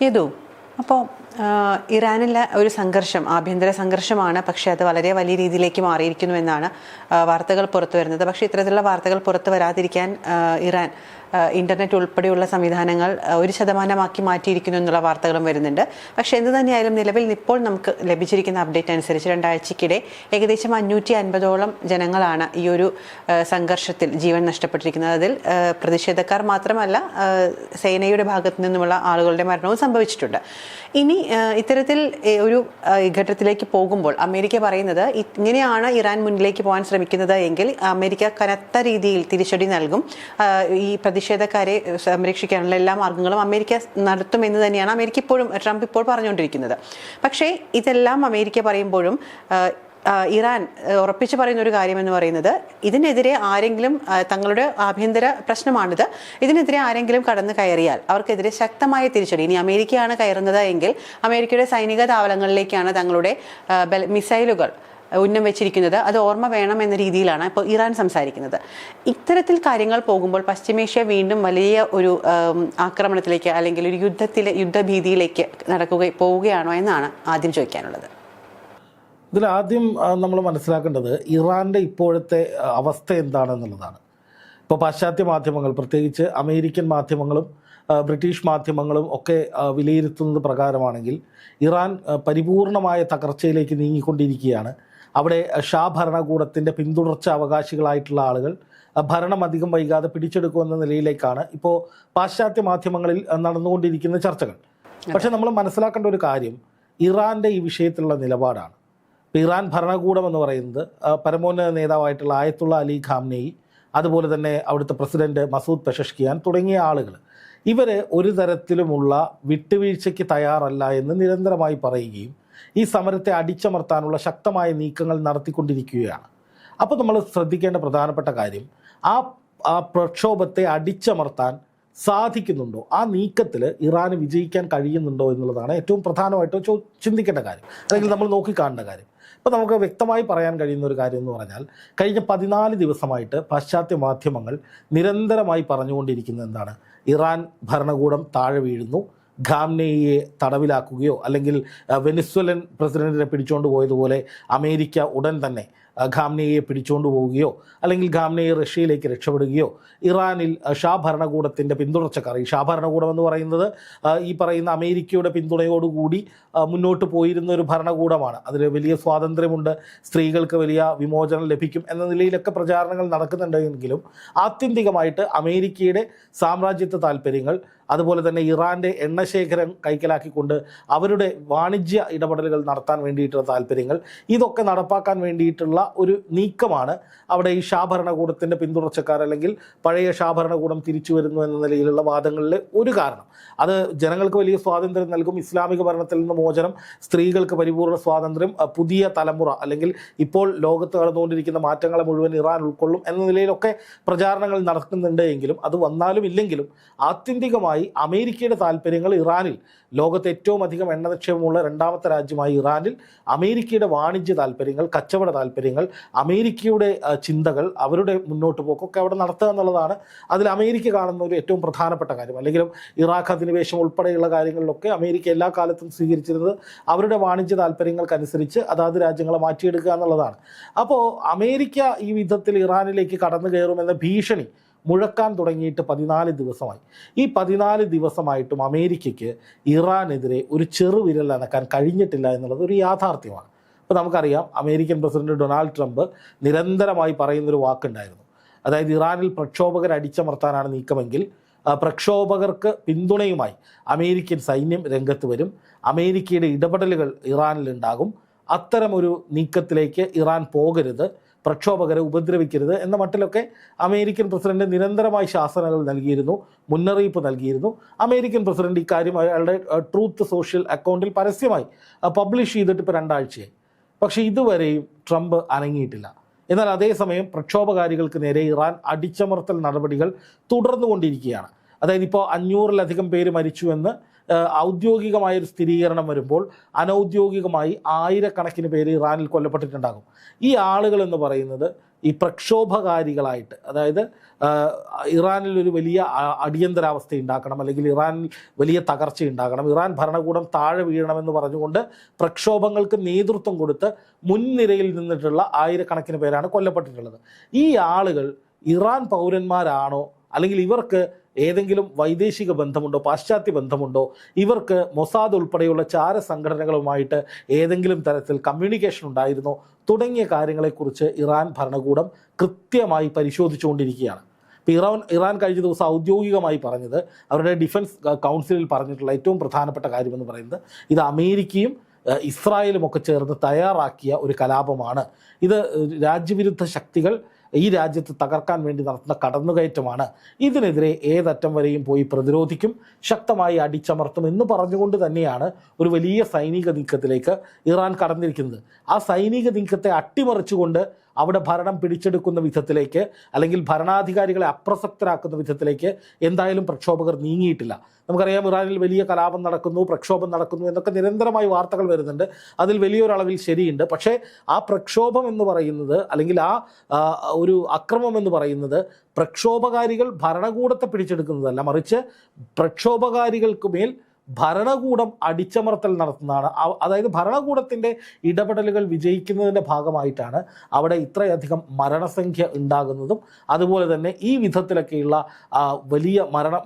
യദു അപ്പോൾ ഇറാനിലെ ഒരു സംഘർഷം ആഭ്യന്തര സംഘർഷമാണ്. പക്ഷേ അത് വളരെ വലിയ രീതിയിലേക്ക് മാറിയിരിക്കുന്നു എന്നാണ് വാർത്തകൾ പുറത്തു വരുന്നത്. പക്ഷേ ഇത്തരത്തിലുള്ള വാർത്തകൾ പുറത്തു വരാതിരിക്കാൻ ഇറാൻ ഇന്റർനെറ്റ് ഉൾപ്പെടെയുള്ള സംവിധാനങ്ങൾ ഒരു ശതമാനമാക്കി മാറ്റിയിരിക്കുന്നു എന്നുള്ള വാർത്തകളും വരുന്നുണ്ട്. പക്ഷേ എന്ത് തന്നെയായാലും നിലവിൽ ഇപ്പോൾ നമുക്ക് ലഭിച്ചിരിക്കുന്ന അപ്ഡേറ്റ് അനുസരിച്ച് രണ്ടാഴ്ചക്കിടെ ഏകദേശം അഞ്ഞൂറ്റി അൻപതോളം ജനങ്ങളാണ് ഈ ഒരു സംഘർഷത്തിൽ ജീവൻ നഷ്ടപ്പെട്ടിരിക്കുന്നത്. അതിൽ പ്രതിഷേധക്കാർ മാത്രമല്ല സേനയുടെ ഭാഗത്തു നിന്നുമുള്ള ആളുകളുടെ മരണവും സംഭവിച്ചിട്ടുണ്ട്. ഇനി ഇത്തരത്തിൽ ഒരു ഘട്ടത്തിലേക്ക് പോകുമ്പോൾ അമേരിക്ക പറയുന്നത് ഇങ്ങനെയാണ് ഇറാൻ മുന്നിലേക്ക് പോകാൻ ശ്രമിക്കുന്നത് എങ്കിൽ അമേരിക്ക കനത്ത രീതിയിൽ തിരിച്ചടി നൽകും. ഈ പ്രതിഷേധക്കാരെ സംരക്ഷിക്കാനുള്ള എല്ലാ മാർഗങ്ങളും അമേരിക്ക നടത്തുമെന്ന് തന്നെയാണ് അമേരിക്ക ഇപ്പോഴും ട്രംപ് ഇപ്പോൾ പറഞ്ഞുകൊണ്ടിരിക്കുന്നത്. പക്ഷേ ഇതെല്ലാം അമേരിക്ക പറയുമ്പോഴും ഇറാൻ ഉറപ്പിച്ചു പറയുന്ന ഒരു കാര്യമെന്ന് പറയുന്നത് ഇതിനെതിരെ ആരെങ്കിലും തങ്ങളുടെ ആഭ്യന്തര പ്രശ്നമാണിത്. ഇതിനെതിരെ ആരെങ്കിലും കടന്നു കയറിയാൽ അവർക്കെതിരെ ശക്തമായ തിരിച്ചടി. ഇനി അമേരിക്കയാണ് കയറുന്നത് എങ്കിൽ അമേരിക്കയുടെ സൈനിക താവളങ്ങളിലേക്കാണ് തങ്ങളുടെ മിസൈലുകൾ ഉന്നം വെച്ചിരിക്കുന്നത്. അത് ഓർമ്മ വേണം എന്ന രീതിയിലാണ് ഇപ്പോൾ ഇറാൻ സംസാരിക്കുന്നത്. ഇത്തരത്തിൽ കാര്യങ്ങൾ പോകുമ്പോൾ പശ്ചിമേഷ്യ വീണ്ടും വലിയ ഒരു ആക്രമണത്തിലേക്ക് അല്ലെങ്കിൽ ഒരു യുദ്ധത്തിലെ യുദ്ധഭീതിയിലേക്ക് നടക്കുക പോവുകയാണോ എന്നാണ് ആദ്യം ചോദിക്കാനുള്ളത്. ഇതിൽ ആദ്യം നമ്മൾ മനസ്സിലാക്കേണ്ടത് ഇറാന്റെ ഇപ്പോഴത്തെ അവസ്ഥ എന്താണെന്നുള്ളതാണ്. ഇപ്പോൾ പാശ്ചാത്യ മാധ്യമങ്ങൾ പ്രത്യേകിച്ച് അമേരിക്കൻ മാധ്യമങ്ങളും ബ്രിട്ടീഷ് മാധ്യമങ്ങളും ഒക്കെ വിലയിരുത്തുന്നത് പ്രകാരമാണെങ്കിൽ ഇറാൻ പരിപൂർണമായ തകർച്ചയിലേക്ക് നീങ്ങിക്കൊണ്ടിരിക്കുകയാണ്. അവിടെ ഷാ ഭരണകൂടത്തിന്റെ പിന്തുടർച്ച അവകാശികളായിട്ടുള്ള ആളുകൾ ഭരണം അധികം വൈകാതെ പിടിച്ചെടുക്കുമെന്ന നിലയിലേക്കാണ് ഇപ്പോൾ പാശ്ചാത്യ മാധ്യമങ്ങളിൽ നടന്നുകൊണ്ടിരിക്കുന്ന ചർച്ചകൾ. പക്ഷെ നമ്മൾ മനസ്സിലാക്കേണ്ട ഒരു കാര്യം ഇറാന്റെ ഈ വിഷയത്തിലുള്ള നിലപാടാണ്. ഇറാൻ ഭരണകൂടം എന്ന് പറയുന്നത് പരമോന്നത നേതാവായിട്ടുള്ള ആയത്തുള്ള അലി ഖാംനെയി അതുപോലെ തന്നെ അവിടുത്തെ പ്രസിഡന്റ് മസൂദ് പെഷഷ്കിയാൻ തുടങ്ങിയ ആളുകൾ. ഇവർ ഒരു തരത്തിലുമുള്ള വിട്ടുവീഴ്ചയ്ക്ക് തയ്യാറല്ല എന്ന് നിരന്തരമായി പറയുകയും ഈ സമരത്തെ അടിച്ചമർത്താനുള്ള ശക്തമായ നീക്കങ്ങൾ നടത്തിക്കൊണ്ടിരിക്കുകയാണ്. അപ്പോൾ നമ്മൾ ശ്രദ്ധിക്കേണ്ട പ്രധാനപ്പെട്ട കാര്യം ആ ആ പ്രക്ഷോഭത്തെ അടിച്ചമർത്താൻ സാധിക്കുന്നുണ്ടോ? ആ നീക്കത്തിൽ ഇറാന് വിജയിക്കാൻ കഴിയുന്നുണ്ടോ എന്നുള്ളതാണ് ഏറ്റവും പ്രധാനമായിട്ട് ചിന്തിക്കേണ്ട കാര്യം. അല്ലെങ്കിൽ നമ്മൾ നോക്കിക്കാണേണ്ട കാര്യം. ഇപ്പോൾ നമുക്ക് വ്യക്തമായി പറയാൻ കഴിയുന്ന ഒരു കാര്യം എന്ന് പറഞ്ഞാൽ കഴിഞ്ഞ പതിനാല് ദിവസമായിട്ട് പാശ്ചാത്യ മാധ്യമങ്ങൾ നിരന്തരമായി പറഞ്ഞുകൊണ്ടിരിക്കുന്നത് എന്താണ്? ഇറാൻ ഭരണകൂടം താഴെ വീഴുന്നു. ഖാംനെയെ തടവിലാക്കുകയോ അല്ലെങ്കിൽ വെനിസ്വലൻ പ്രസിഡന്റിനെ പിടിച്ചുകൊണ്ട് പോയതുപോലെ അമേരിക്ക ഉടൻ തന്നെ ഖാംനെയെ പിടിച്ചുകൊണ്ട് പോവുകയോ അല്ലെങ്കിൽ ഖാംനയെ റഷ്യയിലേക്ക് രക്ഷപ്പെടുകയോ ഇറാനിൽ ഷാ ഭരണകൂടത്തിന്റെ പിന്തുടർച്ചക്കാർ ഈ ഷാ ഭരണകൂടം എന്ന് പറയുന്നത് ഈ പറയുന്ന അമേരിക്കയുടെ പിന്തുണയോടുകൂടി മുന്നോട്ട് പോയിരുന്ന ഒരു ഭരണകൂടമാണ്. അതിൽ വലിയ സ്വാതന്ത്ര്യമുണ്ട് സ്ത്രീകൾക്ക് വലിയ വിമോചനം ലഭിക്കും എന്ന നിലയിലൊക്കെ പ്രചാരണങ്ങൾ നടക്കുന്നുണ്ടെങ്കിലും ആത്യന്തികമായിട്ട് അമേരിക്കയുടെ സാമ്രാജ്യത്വ താല്പര്യങ്ങൾ അതുപോലെ തന്നെ ഇറാന്റെ എണ്ണശേഖരം കൈക്കലാക്കിക്കൊണ്ട് അവരുടെ വാണിജ്യ ഇടപെടലുകൾ നടത്താൻ വേണ്ടിയിട്ടുള്ള താല്പര്യങ്ങൾ ഇതൊക്കെ നടപ്പാക്കാൻ വേണ്ടിയിട്ടുള്ള ഒരു നീക്കമാണ്. അവിടെ ഈ ഷാ ഭരണകൂടത്തിന്റെ പിന്തുടർച്ചക്കാർ അല്ലെങ്കിൽ പഴയ ഷാ ഭരണകൂടം തിരിച്ചു വരുന്നു എന്ന നിലയിലുള്ള വാദങ്ങളിലെ ഒരു കാരണം. അത് ജനങ്ങൾക്ക് വലിയ സ്വാതന്ത്ര്യം നൽകും. ഇസ്ലാമിക ഭരണത്തിൽ നിന്ന് മോചനം സ്ത്രീകൾക്ക് പരിപൂർണ സ്വാതന്ത്ര്യം പുതിയ തലമുറ അല്ലെങ്കിൽ ഇപ്പോൾ ലോകത്ത് നടന്നുകൊണ്ടിരിക്കുന്ന മാറ്റങ്ങളെ മുഴുവൻ ഇറാൻ ഉൾക്കൊള്ളും എന്ന നിലയിലൊക്കെ പ്രചാരണങ്ങൾ നടക്കുന്നുണ്ട് എങ്കിലും അത് വന്നാലും ഇല്ലെങ്കിലും ആത്യന്തികമായി അമേരിക്കയുടെ താല്പര്യങ്ങൾ ഇറാനിൽ. ലോകത്ത് ഏറ്റവും അധികം എണ്ണ നിക്ഷേപമുള്ള രണ്ടാമത്തെ രാജ്യമായി ഇറാനിൽ അമേരിക്കയുടെ വാണിജ്യ താല്പര്യങ്ങൾ കച്ചവട താല്പര്യങ്ങൾ അമേരിക്കയുടെ ചിന്തകൾ അവരുടെ മുന്നോട്ട് പോക്കൊക്കെ അവിടെ നടത്തുക എന്നുള്ളതാണ് അതിൽ അമേരിക്ക കാണുന്ന ഒരു ഏറ്റവും പ്രധാനപ്പെട്ട കാര്യം. അല്ലെങ്കിലും ഇറാഖ് അധിനിവേശം ഉൾപ്പെടെയുള്ള കാര്യങ്ങളിലൊക്കെ അമേരിക്ക എല്ലാ കാലത്തും സ്വീകരിച്ചിരുന്നത് അവരുടെ വാണിജ്യ താല്പര്യങ്ങൾക്കനുസരിച്ച് അതാത് രാജ്യങ്ങളെ മാറ്റിയെടുക്കുക എന്നുള്ളതാണ്. അപ്പോൾ അമേരിക്ക ഈ വിധത്തിൽ ഇറാനിലേക്ക് കടന്നു കയറുമെന്ന ഭീഷണി മുഴക്കാൻ തുടങ്ങിയിട്ട് പതിനാല് ദിവസമായി. ഈ പതിനാല് ദിവസമായിട്ടും അമേരിക്കയ്ക്ക് ഇറാനെതിരെ ഒരു ചെറുവിരൽ അനക്കാൻ കഴിഞ്ഞിട്ടില്ല എന്നുള്ളത് ഒരു യാഥാർത്ഥ്യമാണ്. ഇപ്പോൾ നമുക്കറിയാം അമേരിക്കൻ പ്രസിഡന്റ് ഡൊണാൾഡ് ട്രംപ് നിരന്തരമായി പറയുന്നൊരു വാക്കുണ്ടായിരുന്നു. അതായത് ഇറാനിൽ പ്രക്ഷോഭകരെ അടിച്ചമർത്താനാണ് നീക്കമെങ്കിൽ പ്രക്ഷോഭകർക്ക് പിന്തുണയുമായി അമേരിക്കൻ സൈന്യം രംഗത്ത് വരും. അമേരിക്കയുടെ ഇടപെടലുകൾ ഇറാനിലുണ്ടാകും. അത്തരമൊരു നീക്കത്തിലേക്ക് ഇറാൻ പോകരുത്. പ്രക്ഷോഭകരെ ഉപദ്രവിക്കരുത് എന്ന മട്ടിലൊക്കെ അമേരിക്കൻ പ്രസിഡന്റ് നിരന്തരമായി ശാസനകൾ നൽകിയിരുന്നു മുന്നറിയിപ്പ് നൽകിയിരുന്നു. അമേരിക്കൻ പ്രസിഡന്റ് ഇക്കാര്യം അയാളുടെ ട്രൂത്ത് സോഷ്യൽ അക്കൗണ്ടിൽ പരസ്യമായി പബ്ലിഷ് ചെയ്തിട്ട് ഇപ്പോൾ രണ്ടാഴ്ചയായി. പക്ഷേ ഇതുവരെയും ട്രംപ് അനങ്ങിയിട്ടില്ല. എന്നാൽ അതേസമയം പ്രക്ഷോഭകാരികൾക്ക് നേരെ ഇറാൻ അടിച്ചമർത്തൽ നടപടികൾ തുടർന്നുകൊണ്ടിരിക്കുകയാണ്. അതായത് ഇപ്പോൾ അഞ്ഞൂറിലധികം പേര് മരിച്ചുവെന്ന് ഔദ്യോഗികമായ ഒരു സ്ഥിരീകരണം വരുമ്പോൾ അനൗദ്യോഗികമായി ആയിരക്കണക്കിന് പേര് ഇറാനിൽ കൊല്ലപ്പെട്ടിട്ടുണ്ടാകും. ഈ ആളുകൾ എന്ന് പറയുന്നത് ഈ പ്രക്ഷോഭകാരികളായിട്ട് അതായത് ഇറാനിൽ ഒരു വലിയ അടിയന്തരാവസ്ഥ ഉണ്ടാക്കണം അല്ലെങ്കിൽ ഇറാനിൽ വലിയ തകർച്ച ഉണ്ടാക്കണം ഇറാൻ ഭരണകൂടം താഴെ വീഴണമെന്ന് പറഞ്ഞുകൊണ്ട് പ്രക്ഷോഭങ്ങൾക്ക് നേതൃത്വം കൊടുത്ത് മുൻനിരയിൽ നിന്നിട്ടുള്ള ആയിരക്കണക്കിന് പേരാണ് കൊല്ലപ്പെട്ടിട്ടുള്ളത്. ഈ ആളുകൾ ഇറാൻ പൗരന്മാരാണോ അല്ലെങ്കിൽ ഇവർക്ക് ഏതെങ്കിലും വൈദേശിക ബന്ധമുണ്ടോ പാശ്ചാത്യ ബന്ധമുണ്ടോ ഇവർക്ക് മൊസാദ് ഉൾപ്പെടെയുള്ള ചാര സംഘടനകളുമായിട്ട് ഏതെങ്കിലും തരത്തിൽ കമ്മ്യൂണിക്കേഷൻ ഉണ്ടായിരുന്നോ തുടങ്ങിയ കാര്യങ്ങളെക്കുറിച്ച് ഇറാൻ ഭരണകൂടം കൃത്യമായി പരിശോധിച്ചുകൊണ്ടിരിക്കുകയാണ്. ഇപ്പോൾ ഇറാൻ ഇറാൻ കഴിഞ്ഞ ദിവസം ഔദ്യോഗികമായി പറഞ്ഞത് അവരുടെ ഡിഫൻസ് കൗൺസിലിൽ പറഞ്ഞിട്ടുള്ള ഏറ്റവും പ്രധാനപ്പെട്ട കാര്യമെന്ന് പറയുന്നത് ഇത് അമേരിക്കയും ഇസ്രായേലും ഒക്കെ ചേർന്ന് തയ്യാറാക്കിയ ഒരു കലാപമാണ്. ഇത് രാജ്യവിരുദ്ധ ശക്തികൾ ഈ രാജ്യത്ത് തകർക്കാൻ വേണ്ടി നടത്തുന്ന കടന്നുകയറ്റമാണ്. ഇതിനെതിരെ ഏതറ്റം വരെയും പോയി പ്രതിരോധിക്കും ശക്തമായി അടിച്ചമർത്തും എന്ന് പറഞ്ഞുകൊണ്ട് തന്നെയാണ് ഒരു വലിയ സൈനിക നീക്കത്തിലേക്ക് ഇറാൻ കടന്നിരിക്കുന്നത്. ആ സൈനിക നീക്കത്തെ അട്ടിമറിച്ചുകൊണ്ട് അവിടെ ഭരണം പിടിച്ചെടുക്കുന്ന വിധത്തിലേക്ക് അല്ലെങ്കിൽ ഭരണാധികാരികളെ അപ്രസക്തരാക്കുന്ന വിധത്തിലേക്ക് എന്തായാലും പ്രക്ഷോഭകർ നീങ്ങിയിട്ടില്ല. നമുക്കറിയാം ഇറാനിൽ വലിയ കലാപം നടക്കുന്നു പ്രക്ഷോഭം നടക്കുന്നു എന്നൊക്കെ നിരന്തരമായി വാർത്തകൾ വരുന്നുണ്ട്. അതിൽ വലിയൊരളവിൽ ശരിയുണ്ട്. പക്ഷേ ആ പ്രക്ഷോഭം എന്ന് പറയുന്നത് അല്ലെങ്കിൽ ആ ഒരു അക്രമം എന്ന് പറയുന്നത് പ്രക്ഷോഭകാരികൾ ഭരണകൂടത്തെ പിടിച്ചെടുക്കുന്നതല്ല. മറിച്ച് പ്രക്ഷോഭകാരികൾക്ക് മേൽ ഭരണകൂടം അടിച്ചമർത്തൽ നടത്തുന്നതാണ്. അതായത് ഭരണകൂടത്തിന്റെ ഇടപെടലുകൾ വിജയിക്കുന്നതിന്റെ ഭാഗമായിട്ടാണ് അവിടെ ഇത്രയധികം മരണസംഖ്യ ഉണ്ടാകുന്നതും അതുപോലെ തന്നെ ഈ വിധത്തിലൊക്കെയുള്ള വലിയ മരണ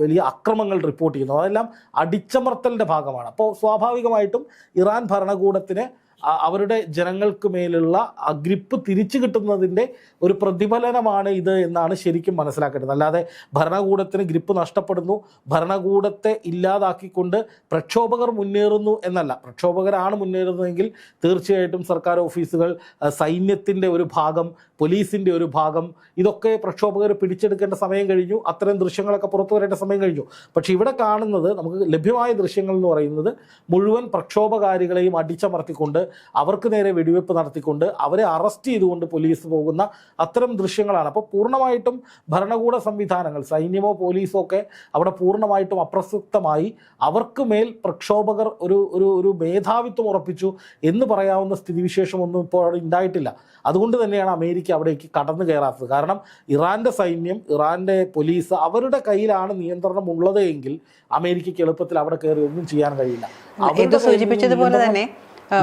വലിയ അക്രമങ്ങൾ റിപ്പോർട്ട് ചെയ്യുന്നു അതെല്ലാം അടിച്ചമർത്തലിന്റെ ഭാഗമാണ്. അപ്പോൾ സ്വാഭാവികമായിട്ടും ഇറാൻ ഭരണകൂടത്തിന് അവരുടെ ജനങ്ങൾക്ക് മേലുള്ള അഗ്രിപ്പ് തിരിച്ചു കിട്ടുന്നതിന്റെ ഒരു പ്രതിഫലനമാണ് ഇത് എന്നാണ് ശരിക്കും മനസ്സിലാക്കേണ്ടത്. അല്ലാതെ ഭരണകൂടത്തിന് ഗ്രിപ്പ് നഷ്ടപ്പെടുന്നു ഭരണകൂടത്തെ ഇല്ലാതാക്കിക്കൊണ്ട് പ്രക്ഷോഭകർ മുന്നേറുന്നു എന്നല്ല. പ്രക്ഷോഭകരാണ് മുന്നേറുന്നതെങ്കിൽ തീർച്ചയായിട്ടും സർക്കാർ ഓഫീസുകൾ സൈന്യത്തിന്റെ ഒരു ഭാഗം പോലീസിന്റെ ഒരു ഭാഗം ഇതൊക്കെ പ്രക്ഷോഭകർ പിടിച്ചെടുക്കേണ്ട സമയം കഴിഞ്ഞു. അത്തരം ദൃശ്യങ്ങളൊക്കെ പുറത്തു വരേണ്ട സമയം കഴിഞ്ഞു. പക്ഷേ ഇവിടെ കാണുന്നത് നമുക്ക് ലഭ്യമായ ദൃശ്യങ്ങൾ എന്ന് പറയുന്നത് മുഴുവൻ പ്രക്ഷോഭകാരികളെയും അടിച്ചമർത്തിക്കൊണ്ട് അവർക്ക് നേരെ വെടിവെപ്പ് നടത്തിക്കൊണ്ട് അവരെ അറസ്റ്റ് ചെയ്തുകൊണ്ട് പോലീസ് പോകുന്ന അത്തരം ദൃശ്യങ്ങളാണ്. അപ്പോൾ പൂർണമായിട്ടും ഭരണകൂട സംവിധാനങ്ങൾ സൈന്യമോ പോലീസോ ഒക്കെ അവിടെ പൂർണമായിട്ടും അപ്രസക്തമായി അവർക്ക് മേൽ പ്രക്ഷോഭകർ ഒരു ഒരു ഒരു മേധാവിത്വം ഉറപ്പിച്ചു എന്ന് പറയാവുന്ന സ്ഥിതിവിശേഷമൊന്നും ഇപ്പോൾ അവിടെ ഉണ്ടായിട്ടില്ല. അതുകൊണ്ട് തന്നെയാണ് അമേരിക്ക അവിടേക്ക് കടന്നു കയറാത്തത്. കാരണം ഇറാന്റെ സൈന്യം ഇറാന്റെ പോലീസ് അവരുടെ കയ്യിലാണ് നിയന്ത്രണം ഉള്ളത് എങ്കിൽ അമേരിക്കയ്ക്ക് എളുപ്പത്തിൽ അവിടെ കയറി ഒന്നും ചെയ്യാൻ കഴിയില്ല. അവരുടെ സൂചിപ്പിച്ചതുപോലെ തന്നെ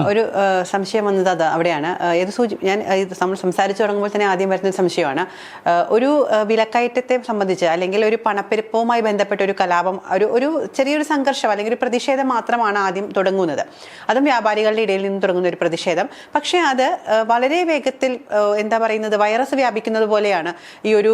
ഒരു സംശയം വന്നത് അത് അവിടെയാണ്. ഏത് സൂചി ഞാൻ നമ്മൾ സംസാരിച്ചു തുടങ്ങുമ്പോൾ തന്നെ ആദ്യം വരുന്ന ഒരു സംശയമാണ്. ഒരു വിലക്കയറ്റത്തെ സംബന്ധിച്ച് അല്ലെങ്കിൽ ഒരു പണപ്പെരുപ്പവുമായി ബന്ധപ്പെട്ട ഒരു കലാപം ഒരു ഒരു ചെറിയൊരു സംഘർഷം അല്ലെങ്കിൽ ഒരു പ്രതിഷേധം മാത്രമാണ് ആദ്യം തുടങ്ങുന്നത്. അതും വ്യാപാരികളുടെ ഇടയിൽ നിന്ന് തുടങ്ങുന്ന ഒരു പ്രതിഷേധം. പക്ഷേ അത് വളരെ വേഗത്തിൽ എന്താ പറയുന്നത് വൈറസ് വ്യാപിക്കുന്നത് പോലെയാണ് ഈ ഒരു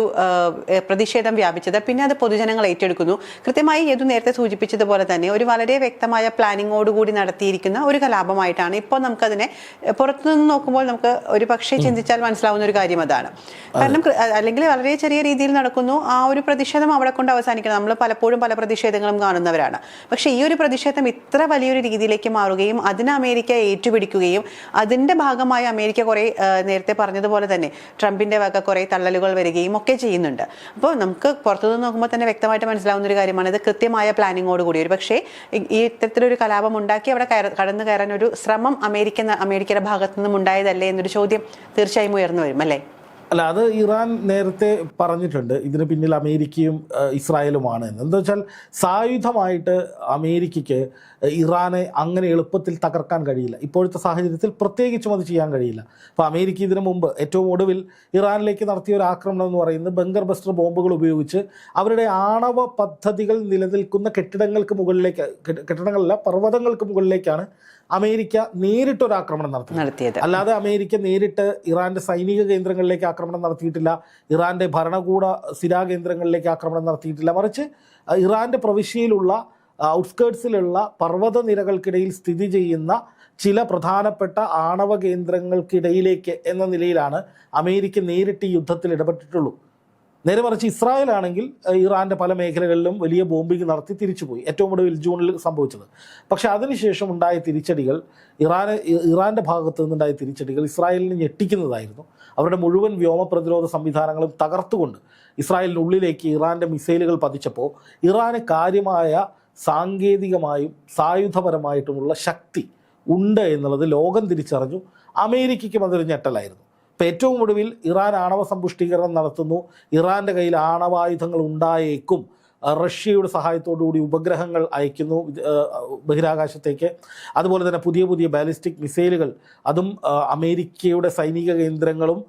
പ്രതിഷേധം വ്യാപിച്ചത്. പിന്നെ അത് പൊതുജനങ്ങൾ ഏറ്റെടുക്കുന്നു. കൃത്യമായി ഏതു നേരത്തെ സൂചിപ്പിച്ചതുപോലെ തന്നെ ഒരു വളരെ വ്യക്തമായ പ്ലാനിങ്ങോടുകൂടി നടത്തിയിരിക്കുന്ന ഒരു കലാപമായിട്ടാണ് ഇപ്പോൾ നമുക്കതിനെ പുറത്തുനിന്ന് നോക്കുമ്പോൾ നമുക്ക് ഒരു പക്ഷേ ചിന്തിച്ചാൽ മനസ്സിലാവുന്ന ഒരു കാര്യം അതാണ്. കാരണം അല്ലെങ്കിൽ വളരെ ചെറിയ രീതിയിൽ നടക്കുന്നു ആ ഒരു പ്രതിഷേധം അവിടെ കൊണ്ട് അവസാനിക്കണം. നമ്മൾ പലപ്പോഴും പല പ്രതിഷേധങ്ങളും കാണുന്നവരാണ്. പക്ഷേ ഈ ഒരു പ്രതിഷേധം ഇത്ര വലിയൊരു രീതിയിലേക്ക് മാറുകയും അതിന് അമേരിക്ക ഏറ്റുപിടിക്കുകയും അതിന്റെ ഭാഗമായി അമേരിക്ക കുറെ നേരത്തെ പറഞ്ഞതുപോലെ തന്നെ ട്രംപിന്റെ വക കുറെ തള്ളലുകൾ വരികയും ഒക്കെ ചെയ്യുന്നുണ്ട്. അപ്പോൾ നമുക്ക് പുറത്തുനിന്ന് നോക്കുമ്പോൾ തന്നെ വ്യക്തമായിട്ട് മനസ്സിലാവുന്ന ഒരു കാര്യമാണ്. ഇത് കൃത്യമായ പ്ലാനിങ്ങോട് കൂടി ഒരു പക്ഷേ ഈ- ഈ ഇത്തരത്തിലൊരു കലാപം ഉണ്ടാക്കി അവിടെ കടന്നു കയറാൻ ഒരു ശ്രമം അമേരിക്ക അമേരിക്കയുടെ ഭാഗത്തു നിന്നും ഉണ്ടായതല്ലേ എന്നൊരു ചോദ്യം തീർച്ചയായും ഉയർന്നു വരും അല്ലേ? അല്ല അത് ഇറാൻ നേരത്തെ പറഞ്ഞിട്ടുണ്ട് ഇതിന് പിന്നിൽ അമേരിക്കയും ഇസ്രായേലുമാണ് എന്ന്. എന്താ വെച്ചാൽ സായുധമായിട്ട് അമേരിക്കയ്ക്ക് ഇറാനെ അങ്ങനെ എളുപ്പത്തിൽ തകർക്കാൻ കഴിയില്ല. ഇപ്പോഴത്തെ സാഹചര്യത്തിൽ പ്രത്യേകിച്ചും അത് ചെയ്യാൻ കഴിയില്ല. അപ്പോൾ അമേരിക്ക ഇതിനു മുമ്പ് ഏറ്റവും ഒടുവിൽ ഇറാനിലേക്ക് നടത്തിയ ഒരു ആക്രമണം എന്ന് പറയുന്നത് ബങ്കർ ബസ്റ്റർ ബോംബുകൾ ഉപയോഗിച്ച് അവരുടെ ആണവ പദ്ധതികൾ നിലനിൽക്കുന്ന കെട്ടിടങ്ങൾക്ക് മുകളിലേക്ക് കെട്ടി- കെട്ടിടങ്ങളല്ല പർവതങ്ങൾക്ക് മുകളിലേക്കാണ് അമേരിക്ക നേരിട്ടൊരു ആക്രമണം നടത്തി നടത്തിയത്. അല്ലാതെ അമേരിക്ക നേരിട്ട് ഇറാന്റെ സൈനിക കേന്ദ്രങ്ങളിലേക്ക് ആക്രമണം നടത്തിയിട്ടില്ല. ഇറാന്റെ ഭരണകൂട സ്ഥിരാകേന്ദ്രങ്ങളിലേക്ക് ആക്രമണം നടത്തിയിട്ടില്ല. മറിച്ച് ഇറാന്റെ പ്രവിശ്യയിലുള്ള ഔട്ട്സ്കേർട്സിലുള്ള പർവത നിരകൾക്കിടയിൽ സ്ഥിതി ചെയ്യുന്ന ചില പ്രധാനപ്പെട്ട ആണവ കേന്ദ്രങ്ങൾക്കിടയിലേക്ക് എന്ന നിലയിലാണ് അമേരിക്ക നേരിട്ട് യുദ്ധത്തിൽ ഇടപെട്ടിട്ടുള്ളൂ. നേരെ മറിച്ച് ഇസ്രായേൽ ആണെങ്കിൽ ഇറാന്റെ പല മേഖലകളിലും വലിയ ബോംബിംഗ് നടത്തി തിരിച്ചുപോയി. ഏറ്റവും ഒടുവിൽ ജൂണിൽ സംഭവിച്ചത്. പക്ഷെ അതിനുശേഷം ഉണ്ടായ തിരിച്ചടികൾ ഇറാന് ഇറാന്റെ ഭാഗത്തു നിന്നുണ്ടായ തിരിച്ചടികൾ ഇസ്രായേലിനെ ഞെട്ടിക്കുന്നതായിരുന്നു. അവരുടെ മുഴുവൻ വ്യോമ പ്രതിരോധ സംവിധാനങ്ങളും തകർത്തുകൊണ്ട് ഇസ്രായേലിനുള്ളിലേക്ക് ഇറാന്റെ മിസൈലുകൾ പതിച്ചപ്പോൾ ഇറാന് കാര്യമായ സാങ്കേതികമായും സായുധപരമായിട്ടുമുള്ള ശക്തി ഉണ്ട് എന്നുള്ളത് ലോകം തിരിച്ചറിഞ്ഞു. അമേരിക്കയ്ക്കും അതൊരു ഞെട്ടലായിരുന്നു. ഇപ്പം ഏറ്റവും ഒടുവിൽ ഇറാൻ ആണവ സമ്പുഷ്ടീകരണം നടത്തുന്നു. ഇറാന്റെ കയ്യിൽ ആണവായുധങ്ങൾ ഉണ്ടായേക്കും. റഷ്യയുടെ സഹായത്തോടുകൂടി ഉപഗ്രഹങ്ങൾ അയക്കുന്നു ബഹിരാകാശത്തേക്ക്. അതുപോലെ തന്നെ പുതിയ പുതിയ ബാലിസ്റ്റിക് മിസൈലുകൾ അതും അമേരിക്കയുടെ സൈനിക കേന്ദ്രങ്ങളും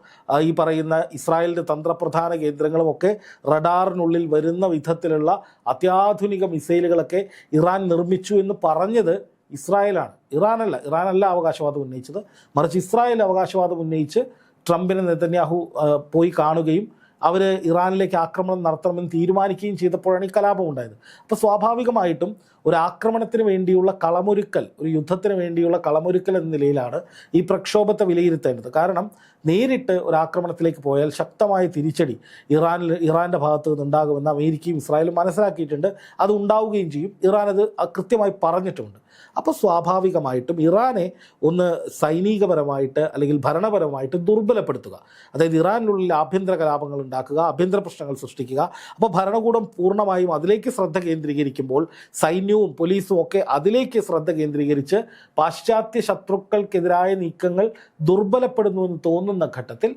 ഈ പറയുന്ന ഇസ്രായേലിന്റെ തന്ത്രപ്രധാന കേന്ദ്രങ്ങളും ഒക്കെ റഡാറിനുള്ളിൽ വരുന്ന വിധത്തിലുള്ള അത്യാധുനിക മിസൈലുകളൊക്കെ ഇറാൻ നിർമ്മിച്ചു എന്ന് പറഞ്ഞത് ഇസ്രായേലാണ്. ഇറാനല്ല ഇറാനല്ല അവകാശവാദം ഉന്നയിച്ചത്. മറിച്ച് ഇസ്രായേൽ അവകാശവാദം ഉന്നയിച്ച് ട്രംപിനെ നെതന്യാഹു പോയി കാണുകയും അവർ ഇറാനിലേക്ക് ആക്രമണം നടത്തണമെന്ന് തീരുമാനിക്കുകയും ചെയ്തപ്പോഴാണ് ഈ കലാപം ഉണ്ടായത്. അപ്പോൾ സ്വാഭാവികമായിട്ടും ഒരു ആക്രമണത്തിന് വേണ്ടിയുള്ള കളമൊരുക്കൽ ഒരു യുദ്ധത്തിന് വേണ്ടിയുള്ള കളമൊരുക്കൽ എന്ന നിലയിലാണ് ഈ പ്രക്ഷോഭത്തെ വിലയിരുത്തേണ്ടത്. കാരണം നേരിട്ട് ഒരു ആക്രമണത്തിലേക്ക് പോയാൽ ശക്തമായ തിരിച്ചടി ഇറാനിൽ ഇറാന്റെ ഭാഗത്ത് നിന്നുണ്ടാകുമെന്ന് അമേരിക്കയും ഇസ്രായേലും മനസ്സിലാക്കിയിട്ടുണ്ട്. അത് ഉണ്ടാവുകയും ചെയ്യും. ഇറാൻ അത് കൃത്യമായി പറഞ്ഞിട്ടുമുണ്ട് അപ്പോൾ സ്വാഭാവികമായിട്ടും ഇറാനെ ഒന്ന് സൈനികപരമായിട്ട് അല്ലെങ്കിൽ ഭരണപരമായിട്ട് ദുർബലപ്പെടുത്തുക. അതായത് ഇറാനിനുള്ളിൽ ആഭ്യന്തര കലാപങ്ങൾ ഉണ്ടാക്കുക ആഭ്യന്തര പ്രശ്നങ്ങൾ സൃഷ്ടിക്കുക. അപ്പോൾ ഭരണകൂടം പൂർണമായും അതിലേക്ക് ശ്രദ്ധ കേന്ദ്രീകരിക്കുമ്പോൾ സൈന്യവും പോലീസും ഒക്കെ അതിലേക്ക് ശ്രദ്ധ കേന്ദ്രീകരിച്ച് പാശ്ചാത്യ ശത്രുക്കൾക്കെതിരായ നീക്കങ്ങൾ ദുർബലപ്പെടുന്നു എന്ന് തോന്നുന്ന ഘട്ടത്തിൽ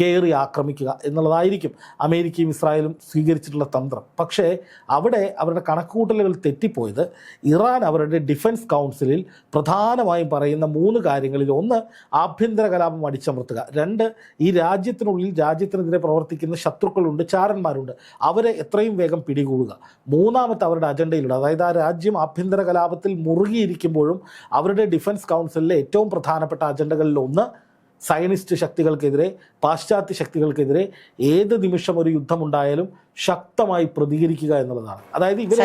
കയറി ആക്രമിക്കുക എന്നുള്ളതായിരിക്കും അമേരിക്കയും ഇസ്രായേലും സ്വീകരിച്ചിട്ടുള്ള തന്ത്രം. പക്ഷേ അവിടെ അവരുടെ കണക്കുകൂട്ടലുകൾ തെറ്റിപ്പോയത് ഇറാൻ അവരുടെ ഡിഫൻസ് കൗൺസിലിൽ പ്രധാനമായും പറയുന്ന മൂന്ന് കാര്യങ്ങളിൽ ഒന്ന് ആഭ്യന്തര കലാപം അടിച്ചമർത്തുക. രണ്ട് ഈ രാജ്യത്തിനുള്ളിൽ രാജ്യത്തിനെതിരെ പ്രവർത്തിക്കുന്ന ശത്രുക്കളുണ്ട് ചാരന്മാരുണ്ട്. അവരെ എത്രയും വേഗം പിടികൂടുക. മൂന്നാമത്തെ അവരുടെ അജണ്ടയിലുണ്ട്. അതായത് ആ രാജ്യം ആഭ്യന്തര കലാപത്തിൽ മുറുകിയിരിക്കുമ്പോഴും അവരുടെ ഡിഫൻസ് കൗൺസിലിലെ ഏറ്റവും പ്രധാനപ്പെട്ട അജണ്ടകളിൽ ഒന്ന് സയനിസ്റ്റ് ശക്തികൾക്കെതിരെ പാശ്ചാത്യ ശക്തികൾക്കെതിരെ ഏത് നിമിഷം ഒരു യുദ്ധമുണ്ടായാലും ശക്തമായി പ്രതികരിക്കുക എന്നുള്ളതാണ്. അതായത് ഇവർ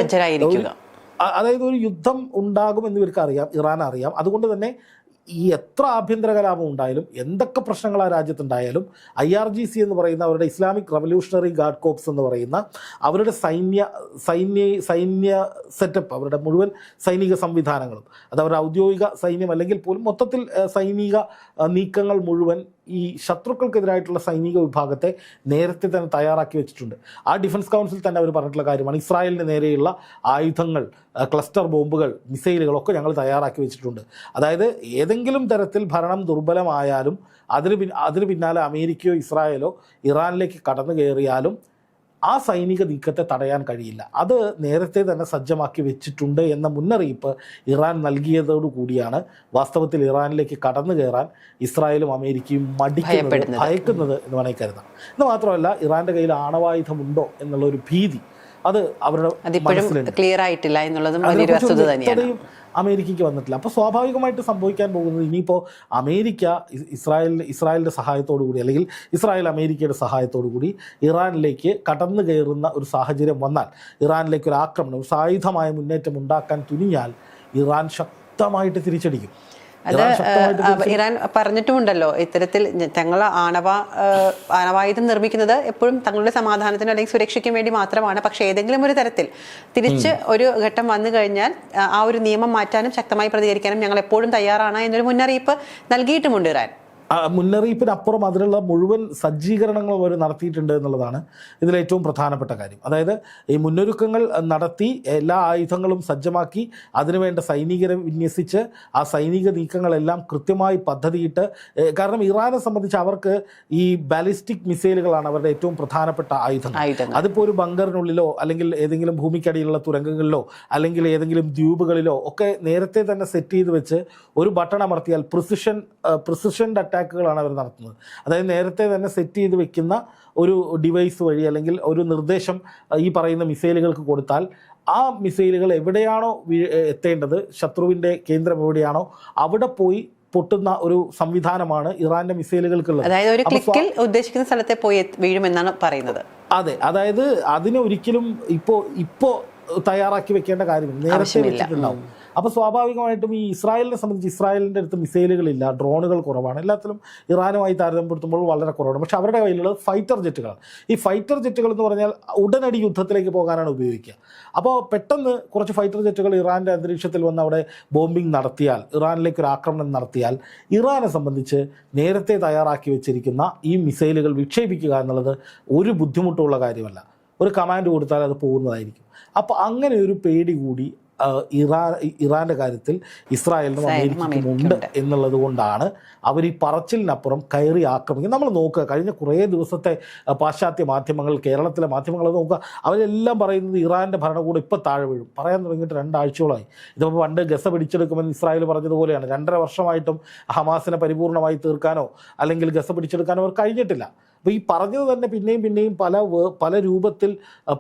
അതായത് ഒരു യുദ്ധം ഉണ്ടാകുമെന്ന് ഇവർക്ക് അറിയാം ഇറാൻ അറിയാം അതുകൊണ്ട് തന്നെ ഈ എത്ര ആഭ്യന്തര കലാപം ഉണ്ടായാലും എന്തൊക്കെ പ്രശ്നങ്ങൾ ആ രാജ്യത്തുണ്ടായാലും ഐ ആർ ജി സി എന്ന് പറയുന്ന അവരുടെ ഇസ്ലാമിക് റവല്യൂഷണറി ഗാർഡ് കോപ്സ് എന്ന് പറയുന്ന അവരുടെ സൈന്യ സൈന്യ സൈന്യ സെറ്റപ്പ് അവരുടെ മുഴുവൻ സൈനിക സംവിധാനങ്ങളും അത് അവരുടെ ഔദ്യോഗിക സൈന്യം അല്ലെങ്കിൽ പോലും മൊത്തത്തിൽ സൈനിക നീക്കങ്ങൾ മുഴുവൻ ഈ ശത്രുക്കൾക്കെതിരായിട്ടുള്ള സൈനിക വിഭാഗത്തെ നേരത്തെ തന്നെ തയ്യാറാക്കി വെച്ചിട്ടുണ്ട്. ആ ഡിഫൻസ് കൗൺസിൽ തന്നെ അവർ പറഞ്ഞിട്ടുള്ള കാര്യമാണ്. ഇസ്രായേലിന് നേരെയുള്ള ആയുധങ്ങൾ ക്ലസ്റ്റർ ബോംബുകൾ മിസൈലുകളൊക്കെ ഞങ്ങൾ തയ്യാറാക്കി വെച്ചിട്ടുണ്ട്. അതായത് ഏതെങ്കിലും തരത്തിൽ ഭരണം ദുർബലമായാലും അതിന് അതിന് പിന്നാലെ അമേരിക്കയോ ഇസ്രായേലോ ഇറാനിലേക്ക് കടന്നു കയറിയാലും ആ സൈനിക നീക്കത്തെ തടയാൻ കഴിയില്ല. അത് നേരത്തെ തന്നെ സജ്ജമാക്കി വെച്ചിട്ടുണ്ട് എന്ന മുന്നറിയിപ്പ് ഇറാൻ നൽകിയതോടു കൂടിയാണ് വാസ്തവത്തിൽ ഇറാനിലേക്ക് കടന്നു കയറാൻ ഇസ്രായേലും അമേരിക്കയും മടിക്കുന്നത്. ഭയക്കുന്നത് എന്ന് വേണമെങ്കിൽ കരുതാം. എന്ന് മാത്രമല്ല ഇറാന്റെ കയ്യിൽ ആണവായുധമുണ്ടോ എന്നുള്ള ഒരു ഭീതി അത് അവരുടെ ക്ലിയർ ആയിട്ടില്ല എന്നുള്ളതും വലിയൊരു വസ്തുത തന്നെയാണ്. അമേരിക്കയ്ക്ക് വന്നിട്ടില്ല. അപ്പോൾ സ്വാഭാവികമായിട്ട് സംഭവിക്കാൻ പോകുന്നത് ഇനിയിപ്പോൾ അമേരിക്ക ഇസ്രായേൽ ഇസ്രായേലിന്റെ സഹായത്തോടു കൂടി അല്ലെങ്കിൽ ഇസ്രായേൽ അമേരിക്കയുടെ സഹായത്തോടു കൂടി ഇറാനിലേക്ക് കടന്നു കയറുന്ന ഒരു സാഹചര്യം വന്നാൽ ഇറാനിലേക്ക് ഒരു ആക്രമണം സായുധമായ മുന്നേറ്റം ഉണ്ടാക്കാൻ തുനിഞ്ഞാൽ ഇറാൻ ശക്തമായിട്ട് തിരിച്ചടിക്കും. അത് ഇറാൻ പറഞ്ഞിട്ടുമുണ്ടല്ലോ ഇത്തരത്തിൽ തങ്ങൾ ആണവ ആണവായുധം നിർമ്മിക്കുന്നത് എപ്പോഴും തങ്ങളുടെ സമാധാനത്തിന് അല്ലെങ്കിൽ സുരക്ഷയ്ക്കും വേണ്ടി മാത്രമാണ്. പക്ഷേ ഏതെങ്കിലും ഒരു തരത്തിൽ തിരിച്ച് ഒരു ഘട്ടം വന്നു കഴിഞ്ഞാൽ ആ, ഒരു നിയമം മാറ്റാനും ശക്തമായി പ്രതികരിക്കാനും ഞങ്ങൾ എപ്പോഴും തയ്യാറാണ് എന്നൊരു മുന്നറിയിപ്പ് നൽകിയിട്ടുമുണ്ട് ഇറാൻ. മുന്നറിയിപ്പിനപ്പുറം അതിനുള്ള മുഴുവൻ സജ്ജീകരണങ്ങളും അവർ നടത്തിയിട്ടുണ്ട് എന്നുള്ളതാണ് ഇതിലേറ്റവും പ്രധാനപ്പെട്ട കാര്യം. അതായത് ഈ മുന്നൊരുക്കങ്ങൾ നടത്തി എല്ലാ ആയുധങ്ങളും സജ്ജമാക്കി അതിനുവേണ്ട സൈനികരെ വിന്യസിച്ച് ആ സൈനിക നീക്കങ്ങളെല്ലാം കൃത്യമായി പദ്ധതിയിട്ട് കാരണം ഇറാനെ സംബന്ധിച്ച് അവർക്ക് ഈ ബാലിസ്റ്റിക് മിസൈലുകളാണ് അവരുടെ ഏറ്റവും പ്രധാനപ്പെട്ട ആയുധങ്ങൾ. അതിപ്പോൾ ഒരു ബങ്കറിനുള്ളിലോ അല്ലെങ്കിൽ ഏതെങ്കിലും ഭൂമിക്കടിയിലുള്ള തുരങ്കങ്ങളിലോ അല്ലെങ്കിൽ ഏതെങ്കിലും ദ്വീപുകളിലോ ഒക്കെ നേരത്തെ തന്നെ സെറ്റ് ചെയ്ത് വെച്ച് ഒരു ബട്ടൺ അമർത്തിയാൽ പ്രിസിഷൻ പ്രിസിഷൻഡ് അറ്റാക്കുകളാണ് അവർ നടത്തുന്നത്. അതായത് നേരത്തെ തന്നെ സെറ്റ് ചെയ്ത് വെക്കുന്ന ഒരു ഡിവൈസ് വഴി അല്ലെങ്കിൽ ഒരു നിർദ്ദേശം ഈ പറയുന്ന മിസൈലുകൾക്ക് കൊടുത്താൽ ആ മിസൈലുകൾ എവിടെയാണോ എത്തേണ്ടത് ശത്രുവിന്റെ കേന്ദ്രം എവിടെയാണോ അവിടെ പോയി പൊട്ടുന്ന ഒരു സംവിധാനമാണ് ഇറാന്റെ മിസൈലുകൾക്കുള്ളത് അതായത് ഒരു ക്ലിക്കിൽ ഉദ്ദേശിക്കുന്ന സ്ഥലത്തെ പോയി വീഴുമെന്നാണ് പറയുന്നത്. അതെ അതായത് അതിനെ ഒരിക്കലും ഇപ്പോ ഇപ്പോ തയ്യാറാക്കി വെക്കേണ്ട കാര്യമില്ല. നേരത്തെ. വെച്ചിട്ടുണ്ടാവും. അപ്പൊ സ്വാഭാവികമായിട്ടും ഈ ഇസ്രായേലിനെ സംബന്ധിച്ച് ഇസ്രായേലിന്റെ അടുത്ത് മിസൈലുകളില്ല ഡ്രോണുകൾ കുറവാണ്. എല്ലാത്തിലും ഇറാനുമായി താരതമ്യപ്പെടുത്തുമ്പോൾ വളരെ കുറവാണ്. പക്ഷെ അവരുടെ കയ്യിലുള്ളത് ഫൈറ്റർ ജെറ്റുകളാണ്. ഈ ഫൈറ്റർ ജെറ്റുകൾ എന്ന് പറഞ്ഞാൽ ഉടനടി യുദ്ധത്തിലേക്ക് പോകാനാണ് ഉപയോഗിക്കുക. അപ്പോൾ പെട്ടെന്ന് കുറച്ച് ഫൈറ്റർ ജെറ്റുകൾ ഇറാന്റെ അന്തരീക്ഷത്തിൽ വന്ന് അവിടെ ബോംബിംഗ് നടത്തിയാൽ ഇറാനിലേക്ക് ഒരു ആക്രമണം നടത്തിയാൽ ഇറാനെ സംബന്ധിച്ച് നേരത്തെ തയ്യാറാക്കി വെച്ചിരിക്കുന്ന ഈ മിസൈലുകൾ വിക്ഷേപിക്കുക എന്നുള്ളത് ഒരു ബുദ്ധിമുട്ടുള്ള കാര്യമല്ല. ഒരു കമാൻഡ് കൊടുത്താൽ അത് പോകുന്നതായിരിക്കും. അപ്പോൾ അങ്ങനെ ഒരു പേടി കൂടി ഇറാൻ ഇറാന്റെ കാര്യത്തിൽ ഇസ്രായേലിനും അമേരിക്കയ്ക്കും ഉണ്ട് എന്നുള്ളത് കൊണ്ടാണ് അവർ ഈ പറച്ചിലിനപ്പുറം കയറി ആക്രമിക്കുക നമ്മൾ നോക്കുക കഴിഞ്ഞ കുറേ ദിവസത്തെ പാശ്ചാത്യ മാധ്യമങ്ങൾ കേരളത്തിലെ മാധ്യമങ്ങൾ നോക്കുക. അവരെല്ലാം പറയുന്നത് ഇറാന്റെ ഭരണകൂടം ഇപ്പം താഴെ വീഴും. പറയാൻ തുടങ്ങിയിട്ട് രണ്ടാഴ്ചകളായി ഇതിപ്പോൾ പണ്ട് ഗസ പിടിച്ചെടുക്കുമെന്ന് ഇസ്രായേൽ പറഞ്ഞതുപോലെയാണ്. രണ്ടര വർഷമായിട്ടും ഹമാസിനെ പരിപൂർണമായി തീർക്കാനോ അല്ലെങ്കിൽ ഗസ പിടിച്ചെടുക്കാനോ അവർ കഴിഞ്ഞിട്ടില്ല. അപ്പോൾ ഈ പറഞ്ഞത് തന്നെ പിന്നെയും പിന്നെയും പല പല രൂപത്തിൽ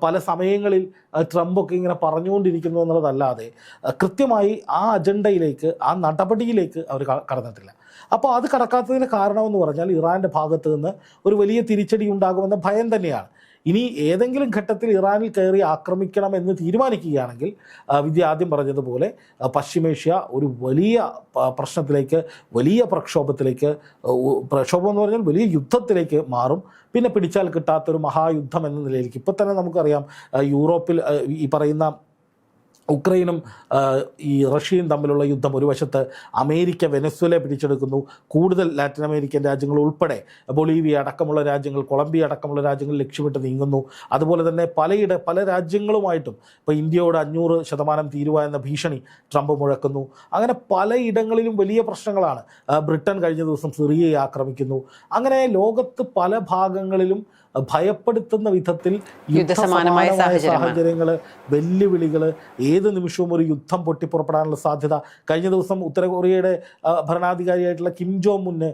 പല സമയങ്ങളിൽ ട്രംപൊക്കെ ഇങ്ങനെ പറഞ്ഞുകൊണ്ടിരിക്കുന്നു എന്നുള്ളതല്ലാതെ കൃത്യമായി ആ അജണ്ടയിലേക്ക് ആ നടപടിയിലേക്ക് അവർ കടന്നിട്ടില്ല. അപ്പോൾ അത് കടക്കാത്തതിന് കാരണമെന്ന് പറഞ്ഞാൽ ഇറാന്റെ ഭാഗത്ത് നിന്ന് ഒരു വലിയ തിരിച്ചടി ഉണ്ടാകുമെന്ന ഭയം തന്നെയാണ്. ഇനി ഏതെങ്കിലും ഘട്ടത്തിൽ ഇറാനിൽ കയറി ആക്രമിക്കണം എന്ന് തീരുമാനിക്കുകയാണെങ്കിൽ വിദ്യ ആദ്യം പറഞ്ഞതുപോലെ പശ്ചിമേഷ്യ ഒരു വലിയ പ്രശ്നത്തിലേക്ക് വലിയ പ്രക്ഷോഭത്തിലേക്ക് പ്രക്ഷോഭം എന്ന് പറഞ്ഞാൽ വലിയ യുദ്ധത്തിലേക്ക് മാറും. പിന്നെ പിടിച്ചാൽ കിട്ടാത്തൊരു മഹായുദ്ധം എന്ന നിലയിലേക്ക്. ഇപ്പോൾ തന്നെ നമുക്കറിയാം യൂറോപ്പിൽ ഈ പറയുന്ന ഉക്രൈനും ഈ റഷ്യയും തമ്മിലുള്ള യുദ്ധം ഒരു വശത്ത് അമേരിക്ക വെനസ്വലെ പിടിച്ചെടുക്കുന്നു. കൂടുതൽ ലാറ്റിൻ അമേരിക്കൻ രാജ്യങ്ങൾ ഉൾപ്പെടെ ബൊളീവിയ അടക്കമുള്ള രാജ്യങ്ങൾ കൊളംബിയ അടക്കമുള്ള രാജ്യങ്ങൾ ലക്ഷ്യമിട്ട് നീങ്ങുന്നു. അതുപോലെ തന്നെ പലയിട പല രാജ്യങ്ങളുമായിട്ടും ഇപ്പോൾ ഇന്ത്യയോട് അഞ്ഞൂറ് ശതമാനം തീരുവ എന്ന ഭീഷണി ട്രംപ് മുഴക്കുന്നു. അങ്ങനെ പലയിടങ്ങളിലും വലിയ പ്രശ്നങ്ങളാണ്. ബ്രിട്ടൻ കഴിഞ്ഞ ദിവസം സിറിയയെ ആക്രമിക്കുന്നു. അങ്ങനെ ലോകത്ത് പല ഭാഗങ്ങളിലും ഭയപ്പെടുത്തുന്ന വിധത്തിൽ യുദ്ധസമാനമായ. സാഹചര്യങ്ങൾ വെല്ലുവിളികൾ ഏത് നിമിഷവും ഒരു യുദ്ധം പൊട്ടിപ്പുറപ്പെടാനുള്ള സാധ്യത. കഴിഞ്ഞ ദിവസം ഉത്തര കൊറിയയുടെ ഭരണാധികാരിയായിട്ടുള്ള കിം ജോ മുന്ന്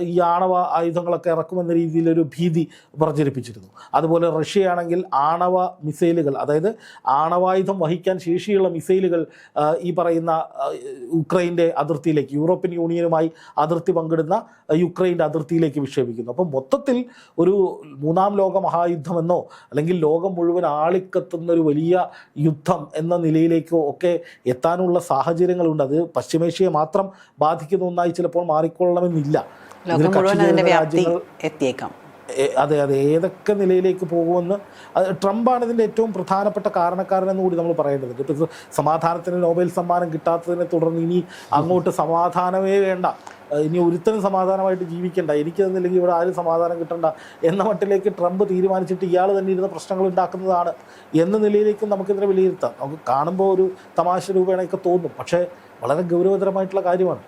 ഈ ആണവ ആയുധങ്ങളൊക്കെ ഇറക്കുമെന്ന രീതിയിലൊരു ഭീതി പ്രചരിപ്പിച്ചിരുന്നു. അതുപോലെ റഷ്യയാണെങ്കിൽ ആണവ മിസൈലുകൾ അതായത് ആണവായുധം വഹിക്കാൻ ശേഷിയുള്ള മിസൈലുകൾ ഈ പറയുന്ന യുക്രൈന്റെ ഉക്രൈന്റെ അതിർത്തിയിലേക്ക് യൂറോപ്യൻ യൂണിയനുമായി അതിർത്തി പങ്കിടുന്ന യുക്രൈന്റെ അതിർത്തിയിലേക്ക് വിക്ഷേപിക്കുന്നു. അപ്പം മൊത്തത്തിൽ ഒരു മൂന്നാം ലോക മഹായുദ്ധമെന്നോ അല്ലെങ്കിൽ ലോകം മുഴുവൻ ആളിക്കത്തുന്ന ഒരു വലിയ യുദ്ധം എന്ന നിലയിലേക്കോ ഒക്കെ എത്താനുള്ള സാഹചര്യങ്ങളുണ്ട്. അത് പശ്ചിമേഷ്യയെ മാത്രം ബാധിക്കുന്ന ഒന്നായി ചിലപ്പോൾ മാറിക്കൊള്ളണമെന്നില്ല. രാജ്യങ്ങൾ എത്തിയേക്കാം. അതെ അതെ. ഏതൊക്കെ നിലയിലേക്ക് പോകുമെന്ന് ട്രംപ് ട്രംപാണ് ഇതിന്റെ ഏറ്റവും പ്രധാനപ്പെട്ട കാരണക്കാരനെന്ന് കൂടി നമ്മൾ പറയേണ്ടതുണ്ട് ഇപ്പോൾ ഇത് സമാധാനത്തിന് നോബൽ സമ്മാനം കിട്ടാത്തതിനെ തുടർന്ന് ഇനി അങ്ങോട്ട് സമാധാനമേ വേണ്ട. ഇനി ഒരുത്തനും സമാധാനമായിട്ട് ജീവിക്കണ്ട എനിക്ക് തന്നില്ലെങ്കിൽ ഇവിടെ ആരും സമാധാനം കിട്ടണ്ട എന്ന മട്ടിലേക്ക് ട്രംപ് തീരുമാനിച്ചിട്ട് ഇയാൾ തന്നെ ഇരുന്ന പ്രശ്നങ്ങൾ ഉണ്ടാക്കുന്നതാണ് എന്ന നിലയിലേക്കും നമുക്കിതിനെ വിലയിരുത്താം. നമുക്ക് കാണുമ്പോൾ ഒരു തമാശ രൂപേണയൊക്കെ തോന്നും. പക്ഷേ വളരെ ഗൗരവതരമായിട്ടുള്ള കാര്യമാണ്.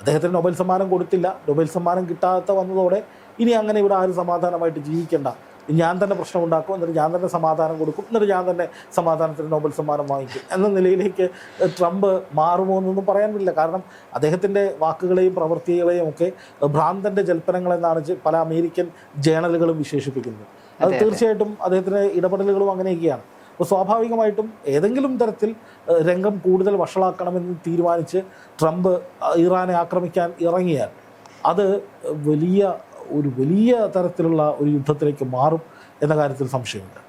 അദ്ദേഹത്തിന് നൊബേൽ സമ്മാനം കൊടുത്തില്ല. നൊബേൽ സമ്മാനം കിട്ടാത്ത വന്നതോടെ ഇനി അങ്ങനെ ഇവിടെ ആരും സമാധാനമായിട്ട് ജീവിക്കണ്ട. ഞാൻ തന്നെ പ്രശ്നം ഉണ്ടാക്കും എന്നിട്ട് ഞാൻ തന്നെ സമാധാനം കൊടുക്കും എന്നിട്ട് ഞാൻ തന്നെ സമാധാനത്തിന് നോബൽ സമ്മാനം വാങ്ങിക്കും. എന്ന നിലയിലേക്ക് ട്രംപ് മാറുമോ എന്നൊന്നും പറയാൻ പറ്റില്ല കാരണം അദ്ദേഹത്തിന്റെ വാക്കുകളെയും പ്രവൃത്തികളെയും ഒക്കെ ഭ്രാന്തന്റെ ജൽപ്പനങ്ങളെന്നാണ് പല അമേരിക്കൻ ജേണലുകളും വിശേഷിപ്പിക്കുന്നത്. അത് തീർച്ചയായിട്ടും അദ്ദേഹത്തിന്റെ ഇടപെടലുകളും അങ്ങനെയൊക്കെയാണ്. അപ്പോൾ സ്വാഭാവികമായിട്ടും ഏതെങ്കിലും തരത്തിൽ രംഗം കൂടുതൽ വഷളാക്കണമെന്ന് തീരുമാനിച്ച് ട്രംപ് ഇറാനെ ആക്രമിക്കാൻ ഇറങ്ങിയാൽ അത് വലിയ ഒരു വലിയ തരത്തിലുള്ള ഒരു യുദ്ധത്തിലേക്ക് മാറും എന്ന കാര്യത്തിൽ സംശയമില്ല